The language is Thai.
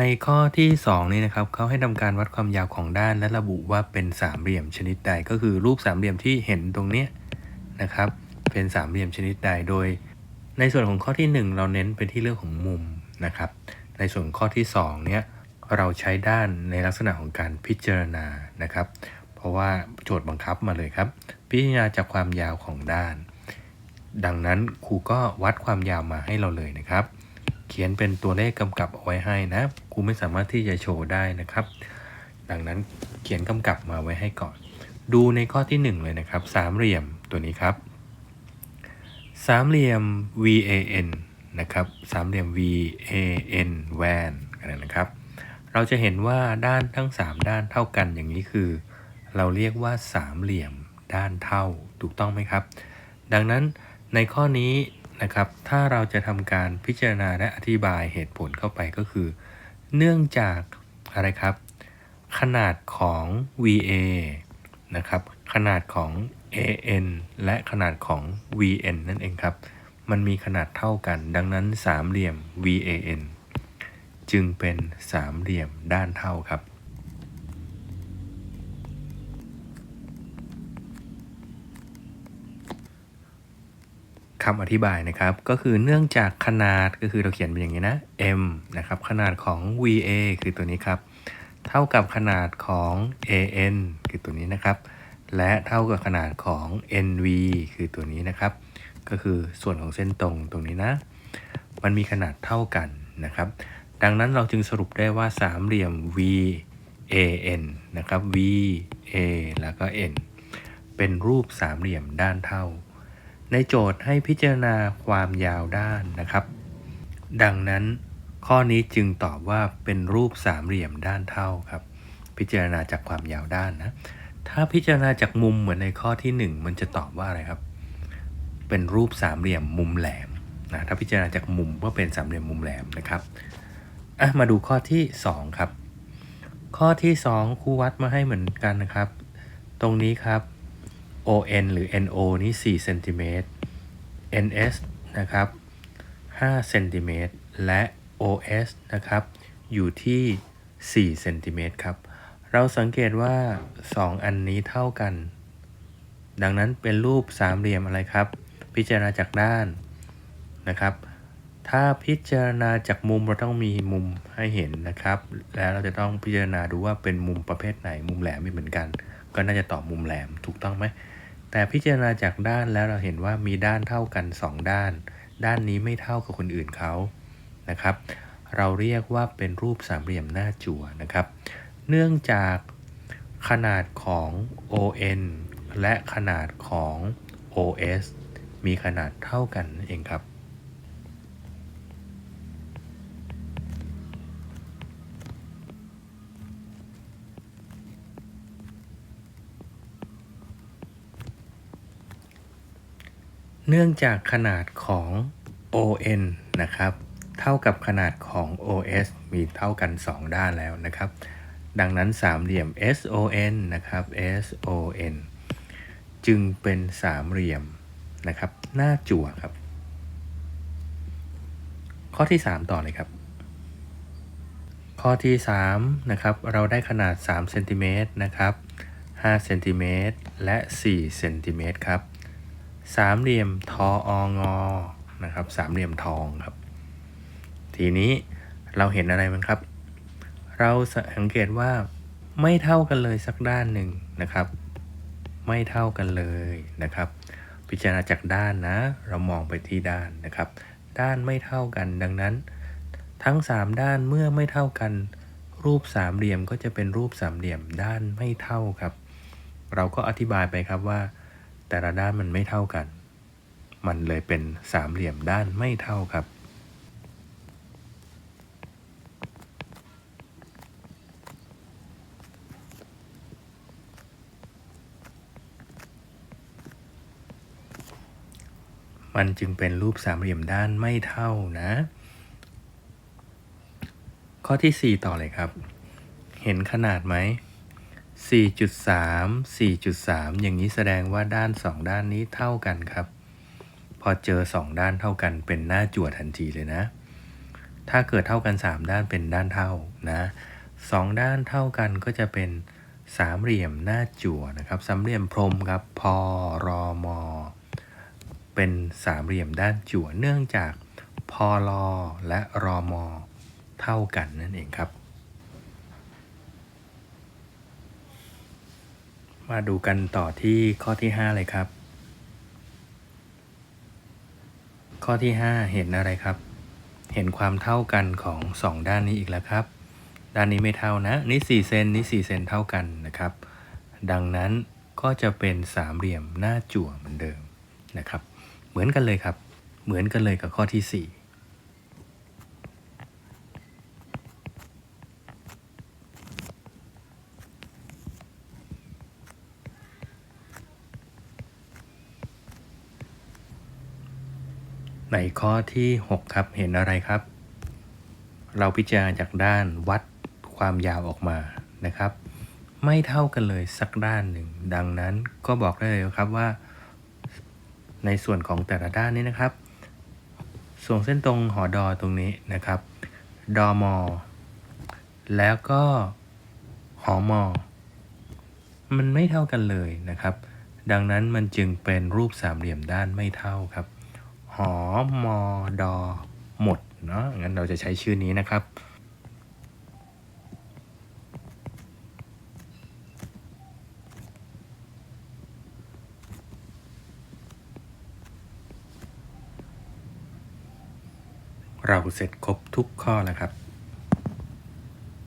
ในข้อที่ 2 นี่นะครับเขาให้ทำการวัดความยาวของด้านและระบุว่าเป็นสามเหลี่ยมชนิดใด ก็คือรูปสามเหลี่ยมที่เห็นตรงเนี้ยนะครับ เป็นสามเหลี่ยมชนิดใดโดย ในส่วนของข้อที่ 1 เราเน้นไปที่เรื่องของมุมนะครับ ในส่วนข้อที่ 2 เนี่ยเราใช้ด้านในลักษณะของการพิจารณานะครับ เพราะว่าโจทย์บังคับมาเลยครับ พิจารณาจากความยาวของด้าน ดังนั้นครูก็วัดความยาวมาให้เราเลยนะครับ เขียนเป็นตัวเลขกำกับเอาไว้ให้นะครูไม่สามารถที่จะโชว์ได้นะครับ ดังนั้นเขียนกำกับมาไว้ให้ก่อน ดูในข้อที่ 1 เลยนะครับ สามเหลี่ยมตัวนี้ครับ สามเหลี่ยม VAN นะครับสามเหลี่ยม VAN van กันนะครับ เราจะเห็นว่าด้านทั้ง 3 ด้านเท่ากันอย่างนี้คือ เราเรียกว่าสามเหลี่ยมด้านเท่าถูกต้องไหมครับ ดังนั้นในข้อนี้ นะครับ ถ้าเราจะทำการพิจารณาและอธิบายเหตุผลเข้าไปก็คือ เนื่องจากอะไรครับ ขนาดของ VA นะครับ ขนาดของ AN และขนาดของ VN นั่นเองครับ มันมีขนาดเท่ากัน ดังนั้นสามเหลี่ยม VAN จึงเป็นสามเหลี่ยมด้านเท่าครับ คำอธิบายนะครับ ก็คือเนื่องจากขนาดก็คือเราเขียนเป็นอย่างนี้นะ m นะครับขนาดของ VA คือตัวนี้ครับ เท่ากับขนาดของ AN คือตัวนี้นะครับ และเท่ากับขนาดของ NV คือตัวนี้นะครับ ก็คือส่วนของเส้นตรงตรงนี้นะ มันมีขนาดเท่ากันนะครับ ดังนั้นเราจึงสรุปได้ว่าสามเหลี่ยม VAN นะครับ VA แล้วก็ N เป็นรูปสามเหลี่ยมด้านเท่า ในโจทย์ให้พิจารณาความยาวด้านนะครับ ดังนั้นข้อนี้จึงตอบว่าเป็นรูปสามเหลี่ยมด้านเท่าครับ พิจารณาจากความยาวด้านนะถ้าพิจารณาจากมุมเหมือนในข้อที่ 1 มันจะตอบว่าอะไรครับ เป็นรูปสามเหลี่ยมมุมแหลมนะถ้าพิจารณาจากมุมว่าเป็นสามเหลี่ยมมุมแหลมนะครับอะมาดูข้อที่ 2 ครับ ข้อที่ 2ครูวัดมาให้เหมือนกันนะครับ ตรงนี้ครับ ON หรือ NO นี่4เซนติเมตร NS นะครับ5เซนติเมตรและ OS นะครับ อยู่ที่4เซนติเมตรครับ เราสังเกตว่า 2 อันนี้เท่ากัน ดังนั้นเป็นรูปสามเหลี่ยมอะไรครับ พิจารณาจากด้านนะครับ ถ้าพิจารณาจากมุมเราต้องมีมุมให้เห็นนะครับ แล้วเราจะต้องพิจารณาดูว่าเป็นมุมประเภทไหน มุมแหลมไม่เหมือนกัน ก็น่าจะตอบมุมแหลมถูกต้องไหม แต่พิจารณาจากด้านแล้วเราเห็นว่ามีด้านเท่ากัน 2 ด้าน ด้านนี้ไม่เท่ากับคนอื่นเขานะครับ เราเรียกว่าเป็นรูปสามเหลี่ยมหน้าจั่วนะครับ เนื่องจากขนาดของ ON และขนาดของ OS มีขนาดเท่ากันนั่นเองครับ เนื่องจากขนาดของ ON นะครับ เท่ากับขนาดของ OS มีเท่ากัน 2 ด้านแล้วนะครับ ดังนั้นสามเหลี่ยม SON นะครับ SON จึงเป็นสามเหลี่ยมนะครับ หน้าจั่วครับ ข้อที่ 3 ต่อเลยครับ ข้อที่ 3 นะครับ เราได้ขนาด3เซนติเมตรนะครับ5เซนติเมตรและ4เซนติเมตรครับ สามเหลี่ยมทอองอนะครับสามเหลี่ยมทองครับ ทีนี้เราเห็นอะไรมั้งครับ เราสังเกตว่าไม่เท่ากันเลยสักด้านหนึ่งนะครับ ไม่เท่ากันเลยนะครับ พิจารณาจากด้านนะ เรามองไปที่ด้านนะครับ ด้านไม่เท่ากันดังนั้น ทั้ง 3 ด้านเมื่อไม่เท่ากัน รูปสามเหลี่ยมก็จะเป็นรูปสามเหลี่ยมด้านไม่เท่าครับ เราก็อธิบายไปครับว่า แต่ละด้านมันไม่เท่ากัน มันเลยเป็นสามเหลี่ยมด้านไม่เท่าครับ มันจึงเป็นรูปสามเหลี่ยมด้านไม่เท่านะ ข้อที่ 4 ต่อเลยครับ เห็นขนาดไหม 4.3 4.3 อย่างนี้แสดงว่าด้าน 2 ด้านนี้เท่ากันครับ พอเจอ 2 ด้านเท่ากันเป็นหน้าจั่วทันทีเลยนะ ถ้าเกิดเท่ากัน 3 ด้านเป็นด้านเท่านะสองด้านเท่ากันก็จะเป็นสามเหลี่ยมหน้าจั่วนะครับสามเหลี่ยมพรมครับพอรอมอเป็นสามเหลี่ยมด้านจั่วเนื่องจากพอลอและรอมอเท่ากันนั่นเองครับ มาดูกันต่อที่ข้อที่ 5 เลยครับ ข้อที่ 5 เห็นอะไรครับ เห็นความเท่ากันของ 2 ด้านนี้อีกแล้วครับ ด้านนี้ไม่เท่านะ นี่4เซนนี่4เซนเท่ากันนะครับ ดังนั้นก็จะเป็นสามเหลี่ยมหน้าจั่วเหมือนเดิมนะครับ เหมือนกันเลยครับ เหมือนกันเลยกับข้อที่ 4 ในข้อที่ 6 ครับเห็นอะไรครับ เราพิจารณาจากด้านวัดความยาวออกมานะครับ ไม่เท่ากันเลยสักด้านหนึ่ง ดังนั้นก็บอกได้เลยครับว่า ในส่วนของแต่ละด้านนี้นะครับ ส่วนเส้นตรงหอดอตรงนี้นะครับ ดอมอ แล้วก็หอมอ มันไม่เท่ากันเลยนะครับ ดังนั้นมันจึงเป็นรูปสามเหลี่ยมด้านไม่เท่าครับ หอมอดอหมดเนาะงั้นเราจะใช้ชื่อนี้นะครับ เราเสร็จครบทุกข้อแล้วครับ